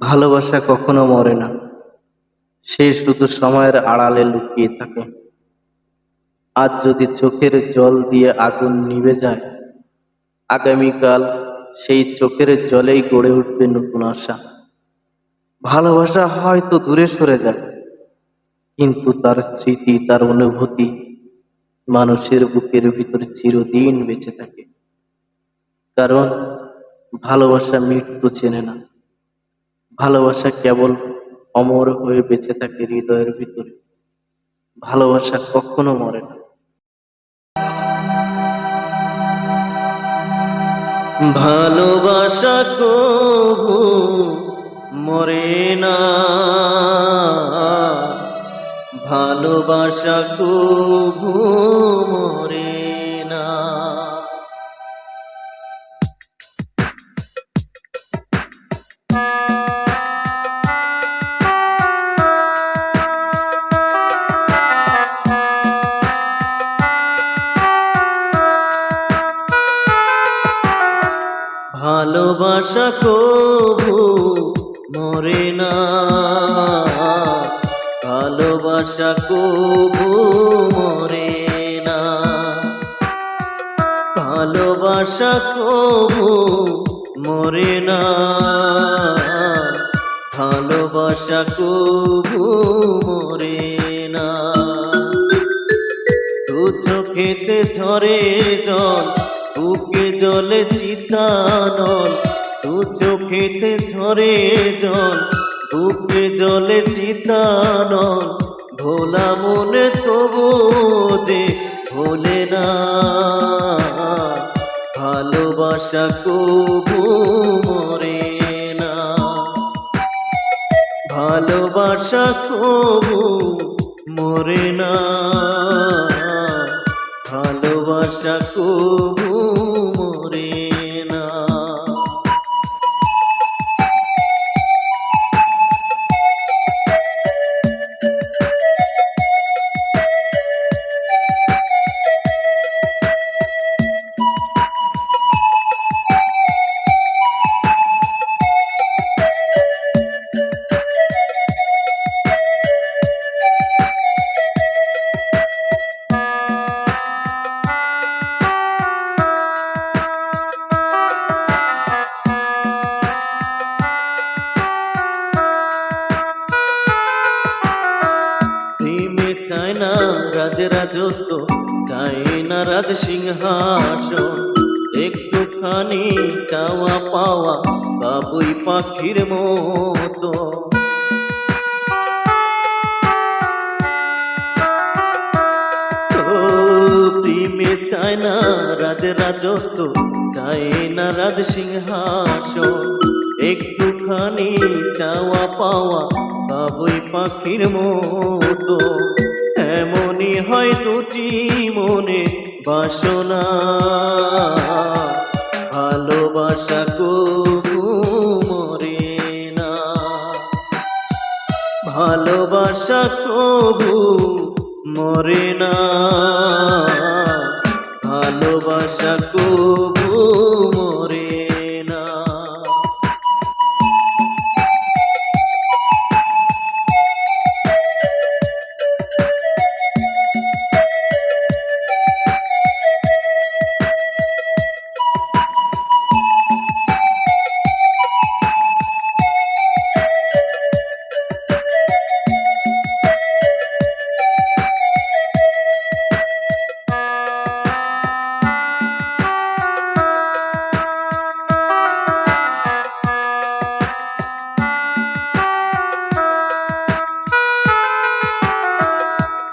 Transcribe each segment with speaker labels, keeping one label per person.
Speaker 1: ভালোবাসা কখনো মরে না। সে শুধু সময়ের আড়ালে লুকিয়ে থাকে। আজ যদি চোখের জল দিয়ে আগুন নিভে যায়, আগামীকাল সেই চোখের জলেই গড়ে উঠবে নতুন আশা। ভালোবাসা হয়তো দূরে সরে যায়, কিন্তু তার স্মৃতি, তার অনুভূতি মানুষের বুকের ভিতরে চিরদিন বেঁচে থাকে। কারণ ভালোবাসা মৃত্যু চেনে না। ভালোবাসা কেবল অমর হয়ে বেঁচে থাকে হৃদয়ের ভিতরে। ভালোবাসা কখনো মরে না। ভালোবাসা কবু মরে না। ভালোবাসা কবু মরে ভালোবাসা কবু মরে না। ভালোবাসা কবু মরে না। ভালোবাসা কবু মরে না। ভালোবাসা কবু মরে না। দু চোখেতে ঝরে জল বুকে জলে চিতানল, দু চোখেতে ঝরে জল। বুকে জলে চিতানল, ভোলা মনে তবু যে ভোলে না। ভালোবাসা কবু মরে না। ভালোবাসা কবু মরে না। ভালোবাসা কবু রাজত্ব চায় না রাজ সিংহাসন। একটুখানি চাওয়া পাওয়া বাবুই পাখির মতো। প্রেমে চায় না রাজ রাজত্ব চায় না রাজ সিংহাসন। একটুখানি চাওয়া পাওয়া বাবুই পাখির মতো। হয় দুটি মনে বাসনা। ভালোবাসা কবু মরে না। ভালোবাসা কবু মরে না। ভালোবাসা কবু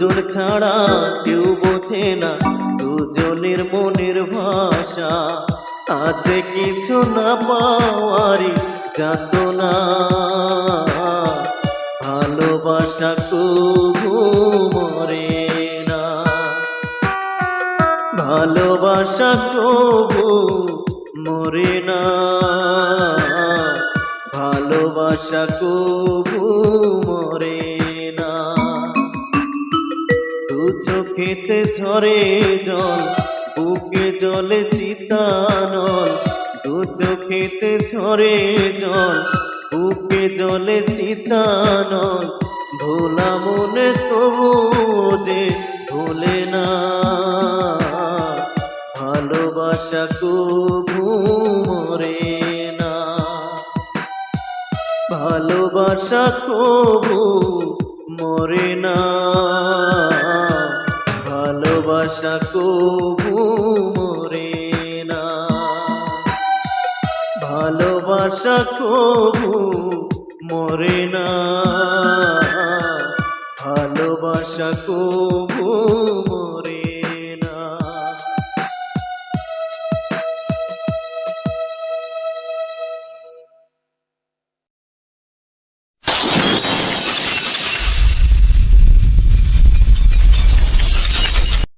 Speaker 1: দুজন ছাড়া কেউ বোঝে না, দুজনের মনের ভাষা। আছে কিছু না পাওয়ারি যাত না ভালোবাসা কবু মরে না। ভালোবাসা কবু মরে না। ভালোবাসা কবু মরে চোখেতে ঝরে জল, বুকে জলে চিতানল। দু চোখেতে ঝরে জল, বুকে জলে চিতানল। ভোলা মনে তবু যে ভোলে না। ভালোবাসা কবু মরে না। ভালোবাসা কবু মরে না। ভালোবাসা কবু মরে না। ভালোবাসা কবু মরে না। ভালোবাসা কবু